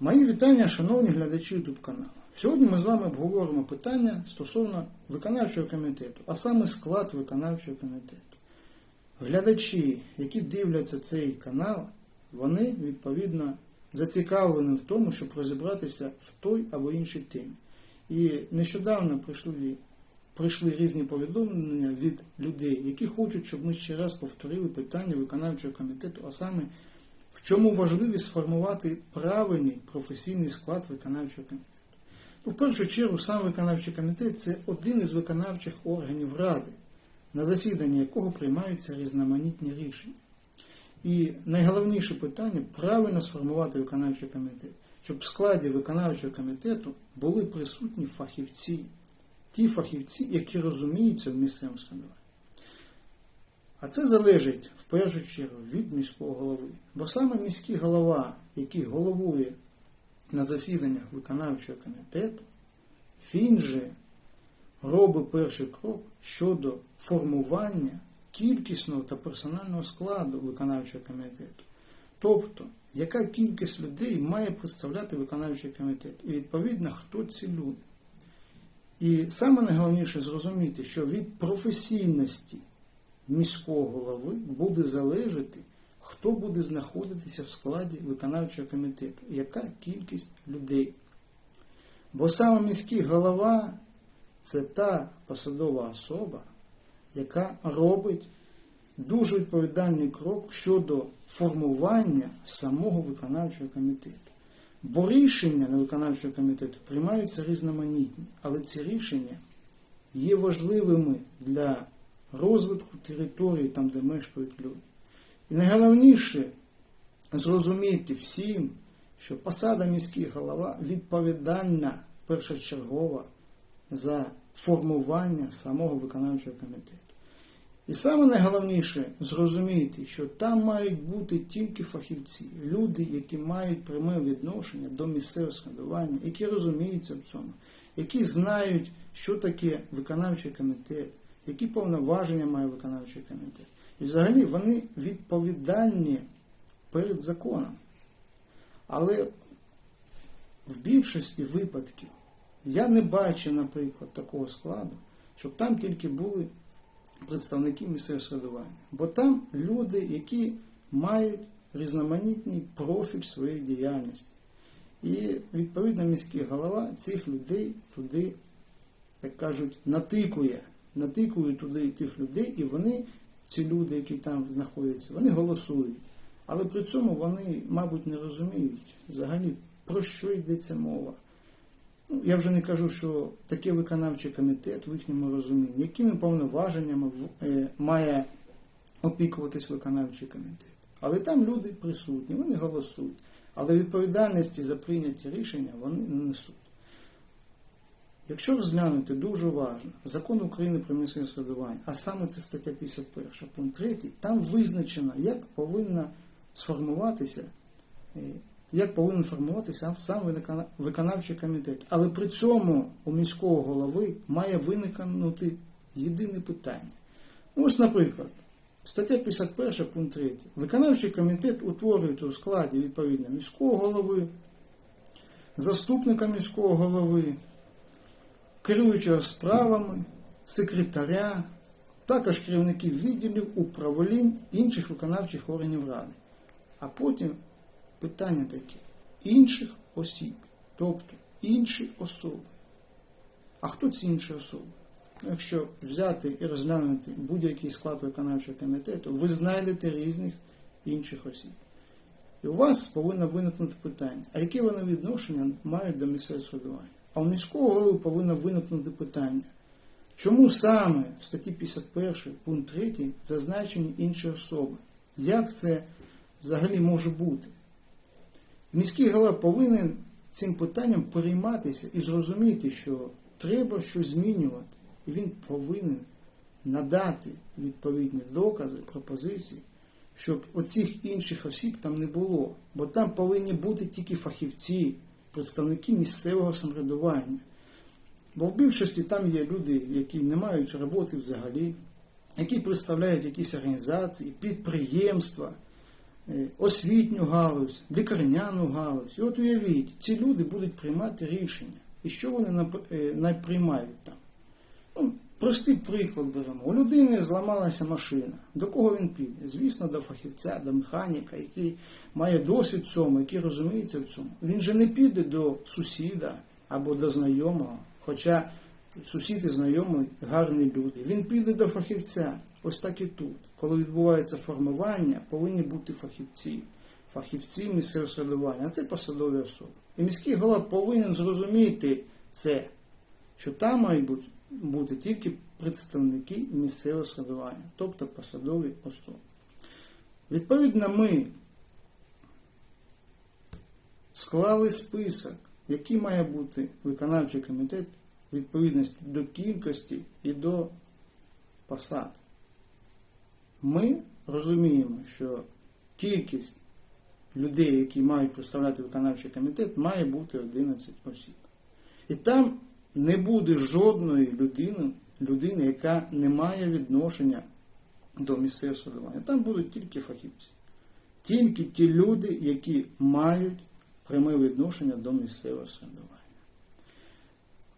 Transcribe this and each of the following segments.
Мої вітання, шановні глядачі YouTube каналу. Сьогодні ми з вами обговоримо питання стосовно виконавчого комітету, а саме склад виконавчого комітету. Глядачі, які дивляться цей канал, вони відповідно зацікавлені в тому, щоб розібратися в той або іншій темі. І нещодавно прийшли, прийшли різні повідомлення від людей, які хочуть, щоб ми ще раз повторили питання виконавчого комітету, а саме в чому важливість сформувати правильний професійний склад виконавчого комітету. Ну, в першу чергу, сам виконавчий комітет це один із виконавчих органів Ради, на засіданні якого приймаються різноманітні рішення. І найголовніше питання правильно сформувати виконавчий комітет, щоб в складі виконавчого комітету були присутні фахівці, ті фахівці, які розуміються в місцевому складуванні. А це залежить в першу чергу від міського голови. Бо саме міський голова, який головує на засіданнях виконавчого комітету, він же робить перший крок щодо формування кількісного та персонального складу виконавчого комітету. Тобто, яка кількість людей має представляти виконавчий комітет, і відповідно, хто ці люди. І саме найголовніше зрозуміти, що від професійності міського голови буде залежати, хто буде знаходитися в складі виконавчого комітету, яка кількість людей. Бо саме міський голова це та посадова особа, яка робить дуже відповідальний крок щодо формування самого виконавчого комітету. Бо рішення на виконавчого комітету приймаються різноманітні, але ці рішення є важливими для розвитку території там, де мешкають люди. І найголовніше зрозуміти всім, що посада міський голова відповідальна першочергова за формування самого виконавчого комітету. І саме найголовніше зрозуміти, що там мають бути тільки фахівці, люди, які мають пряме відношення до місцевого складування, які розуміються в цьому, які знають, що таке виконавчий комітет, які повноваження має виконавчий комітет. І взагалі вони відповідальні перед законом. Але в більшості випадків я не бачу, наприклад, такого складу, щоб там тільки були представники місцевого самоврядування. Бо там люди, які мають різноманітний профіль своєї діяльності. І відповідно міський голова цих людей туди, як кажуть, натикує, натикує туди тих людей, і вони, ці люди, які там знаходяться, вони голосують. Але при цьому вони, мабуть, не розуміють взагалі, про що йдеться мова. Ну, я вже не кажу, що такий виконавчий комітет в їхньому розумінні, якими повноваженнями е, має опікуватись виконавчий комітет. Але там люди присутні, вони голосують. Але відповідальності за прийняті рішення вони не несуть. Якщо розглянути дуже уважно закон України про місцеве самоврядування, а саме це стаття 51, пункт 3, там визначено, як повинна сформуватися як повинен формуватися сам виконавчий комітет. Але при цьому у міського голови має виникнути єдине питання. Ось, наприклад, стаття 51 пункт 3. Виконавчий комітет утворюється у складі відповідно міського голови, заступника міського голови, керуючого справами, секретаря, також керівників відділів, управлінь інших виконавчих органів ради. А потім питання таке інших осіб, тобто інші особи. А хто ці інші особи? Ну, Якщо взяти і розглянути будь-який склад виконавчого комітету, ви знайдете різних інших осіб. І у вас повинно виникнути питання, а яке вони відношення мають до місцевого судування? А у міського голови повинно виникнути питання, чому саме в статті 51 пункт 3 зазначені інші особи? Як це взагалі може бути? Міський голова повинен цим питанням перейматися і зрозуміти, що треба щось змінювати. І він повинен надати відповідні докази, пропозиції, щоб оцих інших осіб там не було. Бо там повинні бути тільки фахівці, представники місцевого самоврядування. Бо в більшості там є люди, які не мають роботи взагалі, які представляють якісь організації, підприємства. е, освітню галузь, лікарняну галузь. І от уявіть, ці люди будуть приймати рішення. І що вони е, наприймають там? Простий приклад беремо. У людини зламалася машина. До кого він піде? Звісно, до фахівця, до механіка, який має досвід в цьому, який розуміється в цьому. Він же не піде до сусіда або до знайомого, хоча сусід і знайомий гарні люди. Він піде до фахівця. Ось так і тут. Коли відбувається формування, повинні бути фахівці. Фахівці місцевого середування, а це посадові особи. І міський голова повинен зрозуміти це, що там мають бути, бути тільки представники місцевого середування, тобто посадові особи. Відповідно, ми склали список, який має бути виконавчий комітет відповідності до кількості і до посад. Ми розуміємо, що кількість людей, які мають представляти виконавчий комітет, має бути 11 осіб. І там не буде жодної людини, людини, яка не має відношення до місцевого судування. Там будуть тільки фахівці. Тільки ті люди, які мають пряме відношення до місцевого самоврядування.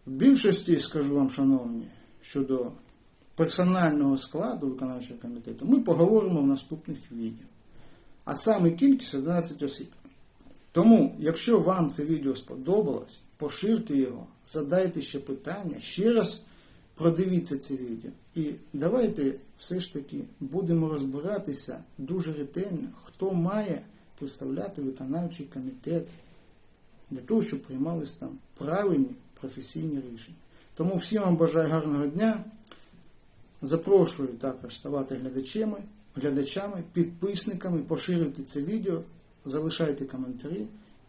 В більшості, скажу вам, шановні, щодо персонального складу виконавчого комітету, ми поговоримо в наступних відео. А саме кількість 11 осіб. Тому, якщо вам це відео сподобалось, поширте його, задайте ще питання, ще раз продивіться це відео. І давайте все ж таки будемо розбиратися дуже ретельно, хто має представляти виконавчий комітет для того, щоб приймались там правильні професійні рішення. Тому всім вам бажаю гарного дня. Запрошую також ставати глядачами, глядачами, підписниками, поширюйте це відео, залишайте коментарі